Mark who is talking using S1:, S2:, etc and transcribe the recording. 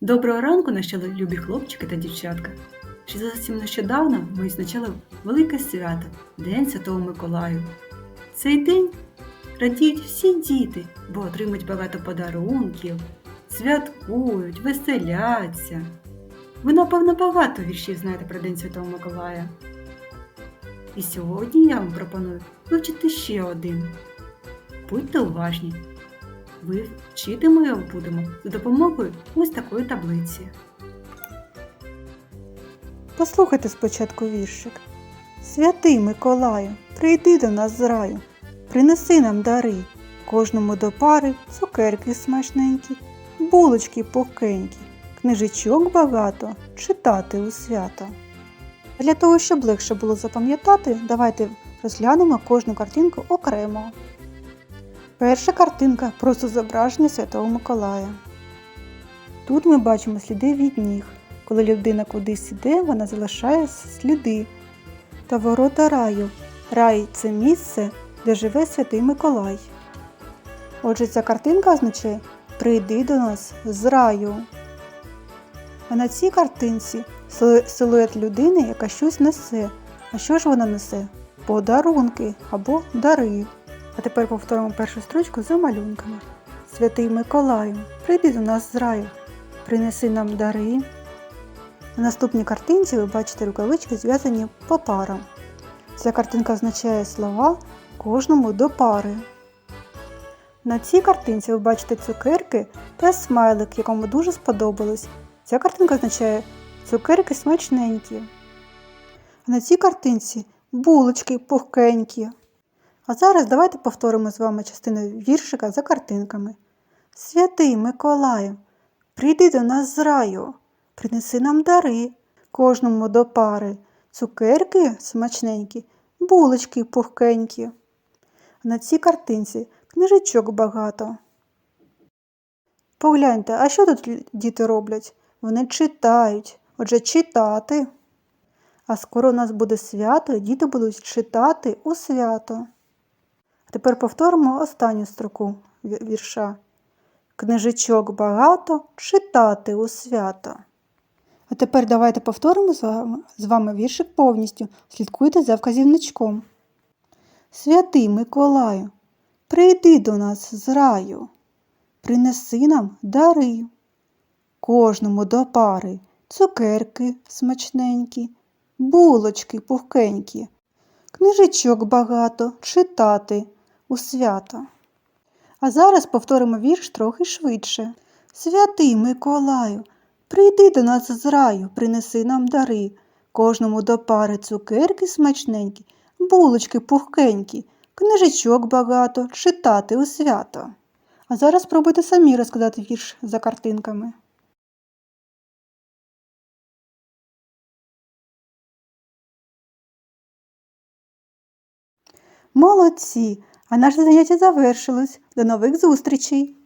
S1: Доброго ранку, наші любі хлопчики та дівчатка. Ще зовсім нещодавно ми відзначали велике свято День Святого Миколаю. Цей день радіють всі діти, бо отримують багато подарунків, святкують, веселяться. Ви, напевно, багато віршів знаєте про День Святого Миколая. І сьогодні я вам пропоную вивчити ще один. Будьте уважні. Вивчити ми його будемо за допомогою ось такої таблиці.
S2: Послухайте спочатку віршик. Святий Миколаю, прийди до нас з раю, принеси нам дари, кожному до пари цукерки смачненькі, булочки пухкенькі, книжечок багато, читати у свято. Для того, щоб легше було запам'ятати, давайте розглянемо кожну картинку окремо. Перша картинка просто зображення Святого Миколая. Тут ми бачимо сліди від ніг. Коли людина кудись іде, вона залишає сліди. Та ворота раю. Рай це місце, де живе святий Миколай. Отже, ця картинка означає Прийди до нас з раю. А на цій картинці силует людини, яка щось несе. А що ж вона несе? Подарунки або дари. А тепер повторимо першу строчку за малюнками. Святий Миколаю, прийди до нас з раю, принеси нам дари. На наступній картинці ви бачите рукавички, зв'язані по парам. Ця картинка означає слова кожному до пари. На цій картинці ви бачите цукерки та смайлик, якому дуже сподобалось. Ця картинка означає цукерки смачненькі. А на цій картинці булочки пухкенькі. А зараз давайте повторимо з вами частину віршика за картинками. Святий Миколаю, прийди до нас з раю, принеси нам дари, кожному до пари, цукерки смачненькі, булочки пухкенькі. На цій картинці книжечок багато. Погляньте, а що тут діти роблять? Вони читають, отже, читати. А скоро у нас буде свято, і діти будуть читати у свято. Тепер повторимо останню строку вірша. Книжечок багато читати у свято. А тепер давайте повторимо з вами, з вами віршик повністю. Слідкуйте за вказівничком. Святий Миколаю, прийди до нас з раю, принеси нам дари. Кожному до пари цукерки смачненькі, булочки пухкенькі, книжечок багато читати у свято. А зараз повторимо вірш трохи швидше. Святий Миколаю, прийди до нас з раю, принеси нам дари, кожному до пари цукерки смачненькі, булочки пухкенькі, книжечок багато читати у свято. А зараз спробуйте самі розказати вірш за картинками. Молодці! А наше заняття завершилось. До нових зустрічей!